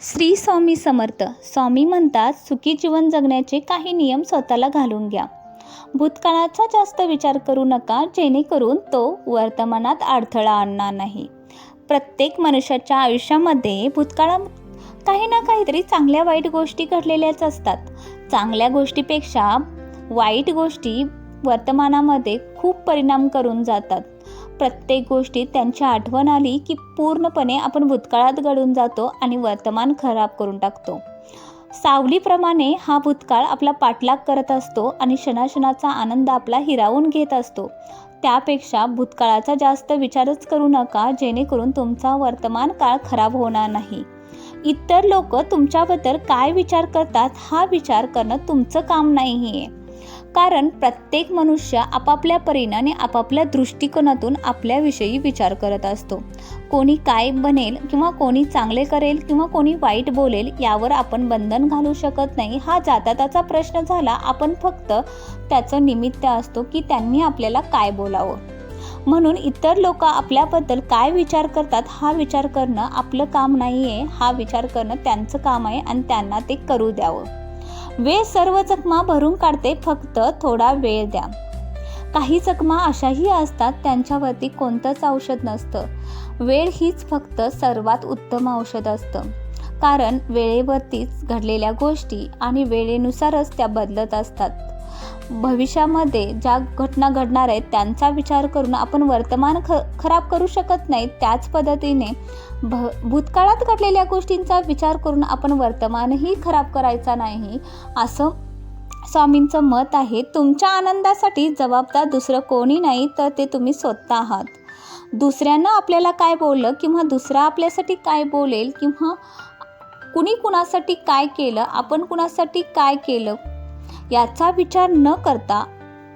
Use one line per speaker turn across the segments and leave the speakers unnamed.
श्री स्वामी समर्थ. स्वामी म्हणतात सुखी जीवन जगण्याचे काही नियम स्वतःला घालून घ्या. भूतकाळाचा जास्त विचार करू नका जेणेकरून तो वर्तमानात अडथळा आणणार नाही. प्रत्येक मनुष्याच्या आयुष्यामध्ये भूतकाळात काही ना काहीतरी चांगल्या वाईट गोष्टी घडलेल्याच असतात. चांगल्या गोष्टीपेक्षा वाईट गोष्टी वर्तमानामध्ये खूप परिणाम करून जातात. प्रत्येक गोष्टीत त्यांची आठवण आली की पूर्णपणे आपण भूतकाळात घडून जातो आणि वर्तमान खराब करून टाकतो. सावलीप्रमाणे हा भूतकाळ आपला पाठलाग करत असतो आणि क्षणाक्षणाचा आनंद आपला हिरावून घेत असतो. त्यापेक्षा भूतकाळाचा जास्त विचारच करू नका जेणेकरून तुमचा वर्तमान काळ खराब होणार नाही. इतर लोक तुमच्याबद्दल काय विचार करतात हा विचार करणं तुमचं काम नाही आहे कारण प्रत्येक मनुष्य आपापल्या परीने आपापल्या दृष्टिकोनातून आपल्याविषयी विचार करत असतो. कोणी काय बनेल किंवा कोणी चांगले करेल किंवा कोणी वाईट बोलेल यावर आपण बंधन घालू शकत नाही. हा जाताताचा प्रश्न झाला आपण फक्त त्याचं निमित्त असतो की त्यांनी आपल्याला काय बोलावं. म्हणून इतर लोक आपल्याबद्दल काय विचार करतात हा विचार करणं आपलं काम नाही आहे हा विचार करणं त्यांचं काम आहे आणि त्यांना ते करू द्यावं. वेळ सर्व चकमा भरून काढते फक्त थोडा वेळ द्या. काही चकमा अशाही असतात त्यांच्यावरती कोणतंच औषध नसतं. वेळ हीच फक्त सर्वात उत्तम औषध असतं. कारण वेळेवरतीच घडलेल्या गोष्टी आणि वेळेनुसारच त्या बदलत असतात. भविष्यामध्ये ज्या घटना घडणार आहेत त्यांचा विचार करून आपण वर्तमान ख खराब करू शकत नाही त्याच पद्धतीने भ भूतकाळात घडलेल्या गोष्टींचा विचार करून आपण वर्तमानही खराब करायचा नाही असं स्वामींचं मत आहे. तुमच्या आनंदासाठी जबाबदार दुसरं कोणी नाही तर ते तुम्ही स्वतः आहात. दुसऱ्यानं आपल्याला काय बोललं किंवा दुसरा आपल्यासाठी काय बोलेल किंवा कुणी कुणासाठी काय केलं आपण कुणासाठी काय केलं याचा विचार न करता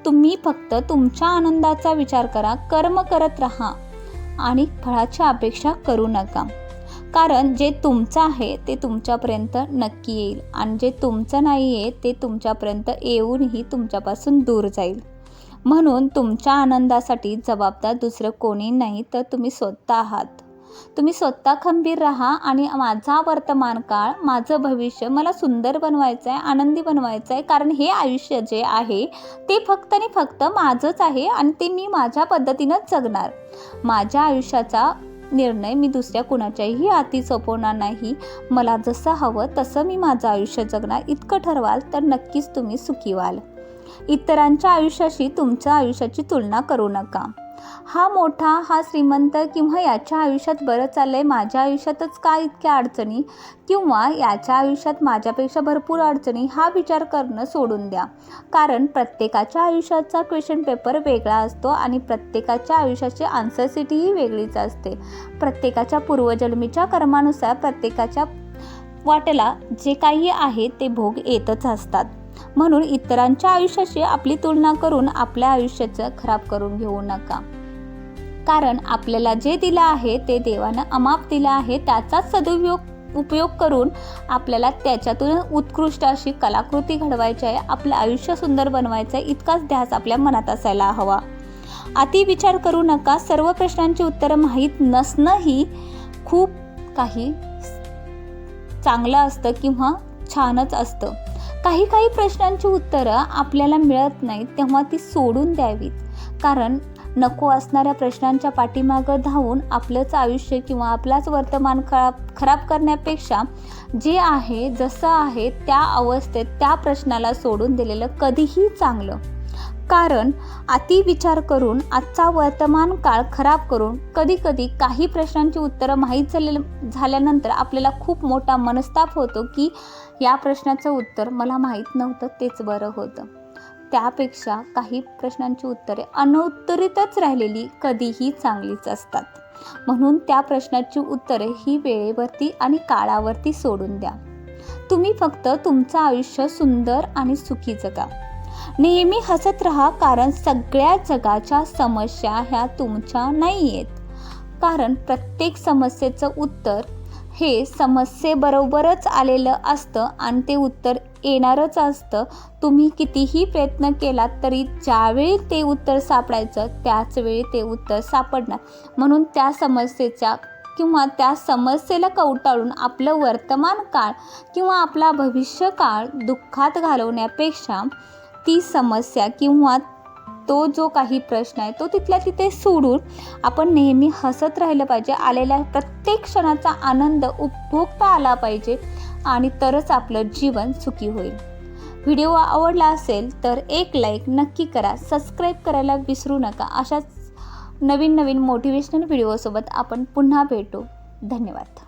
तुम्ही फक्त तुमच्या आनंदाचा विचार करा कर्म करत राहा. आणि फळाची अपेक्षा करू नका. कारण जे तुमचं आहे ते तुमच्यापर्यंत नक्की येईल आणि जे तुमचं नाही आहे ते तुमच्यापर्यंत येऊनही तुमच्यापासून दूर जाईल. म्हणून तुमच्या आनंदासाठी जबाबदार दुसरं कोणी नाही तर तुम्ही स्वतः आहात. तुम्ही स्वतः खंबीर राहा आणि माझा वर्तमान काळ माझं भविष्य मला सुंदर बनवायचं आहे आनंदी बनवायचं आहे कारण हे आयुष्य जे आहे ते फक्त आणि फक्त माझंच आहे आणि ते मी माझ्या पद्धतीनंच जगणार. माझ्या आयुष्याचा निर्णय मी दुसऱ्या कुणाच्याही हाती सोपवणार नाही. मला जसं हवं तसं मी माझं आयुष्य जगणार. इतकं ठरवाल तर नक्कीच तुम्ही सुखी व्हाल. इतरांच्या आयुष्याशी तुमच्या आयुष्याची तुलना करू नका. हा मोठा हा श्रीमंत किंवा याच्या आयुष्यात बरं चाललं आहे माझ्या आयुष्यातच का इतक्या अडचणी? किंवा याच्या आयुष्यात माझ्यापेक्षा भरपूर अडचणी? हा विचार करणं सोडून द्या. कारण प्रत्येकाच्या आयुष्याचा क्वेश्चन पेपर वेगळा असतो आणि प्रत्येकाच्या आयुष्याची आन्सरसिटीही वेगळीच असते. प्रत्येकाच्या पूर्वजन्मीच्या कर्मानुसार प्रत्येकाच्या वाटेला जे काही आहे ते भोग येतच असतात. म्हणून इतरांच्या आयुष्याशी आपली तुलना करून आपल्या आयुष्याचं खराब करून घेऊ नका. कारण आपल्याला जे दिलं आहे ते देवानं अमाप दिलं आहे त्याचाच सदुपयोग उपयोग करून आपल्याला त्याच्यातून उत्कृष्ट अशी कलाकृती घडवायची आहे आपलं आयुष्य सुंदर बनवायचं आहे इतकाच ध्यास आपल्या मनात असायला हवा. अति विचार करू नका सर्व प्रश्नांची उत्तरं माहीत नसणंही खूप काही चांगलं असतं किंवा छानच असतं. काही काही प्रश्नांची उत्तरं आपल्याला मिळत नाहीत तेव्हा ती सोडून द्यावीत. कारण नको असणाऱ्या प्रश्नांच्या पाठीमागं धावून आपलंच आयुष्य किंवा आपलाच वर्तमान खराब खराब करण्यापेक्षा जे आहे जसं आहे त्या अवस्थेत त्या प्रश्नाला सोडून दिलेलं कधीही चांगलं. कारण अति विचार करून आजचा वर्तमान काळ खराब करून कधीकधी काही प्रश्नांची उत्तरं माहीत झाले झाल्यानंतर आपल्याला खूप मोठा मनस्ताप होतो की या प्रश्नाचं उत्तर मला माहीत नव्हतं तेच बरं होतं. त्यापेक्षा काही प्रश्नांची उत्तरे अनुत्तरितच राहिलेली कधीही चांगलीच असतात. म्हणून त्या प्रश्नाची उत्तरे ही वेळेवरती आणि काळावरती सोडून द्या. तुम्ही फक्त तुमचं आयुष्य सुंदर आणि सुखी जगा. नेहमी हसत राहा कारण सगळ्या जगाच्या समस्या ह्या तुमच्या नाही आहेत कारण प्रत्येक समस्येचं उत्तर हे समस्येबरोबरच आलेलं असतं आणि ते उत्तर येणारच असतं. तुम्ही कितीही प्रयत्न केलात तरी ज्यावेळी ते उत्तर सापडायचं त्याचवेळी ते उत्तर सापडणार. म्हणून त्या समस्येच्या किंवा त्या समस्येला कवटाळून आपलं वर्तमान काळ किंवा आपला भविष्यकाळ दुःखात घालवण्यापेक्षा ती समस्या किंवा तो जो काही प्रश्न आहे तो तिथल्या तिथे सोडून आपण नेहमी हसत राहिलं पाहिजे. आलेल्या प्रत्येक क्षणाचा आनंद उपभोगता आला पाहिजे आणि तरच आपलं जीवन सुखी होईल. व्हिडिओ आवडला असेल तर एक लाईक नक्की करा. सबस्क्राईब करायला विसरू नका. अशाच नवीन नवीन मोटिवेशनल व्हिडिओसोबत आपण पुन्हा भेटू. धन्यवाद.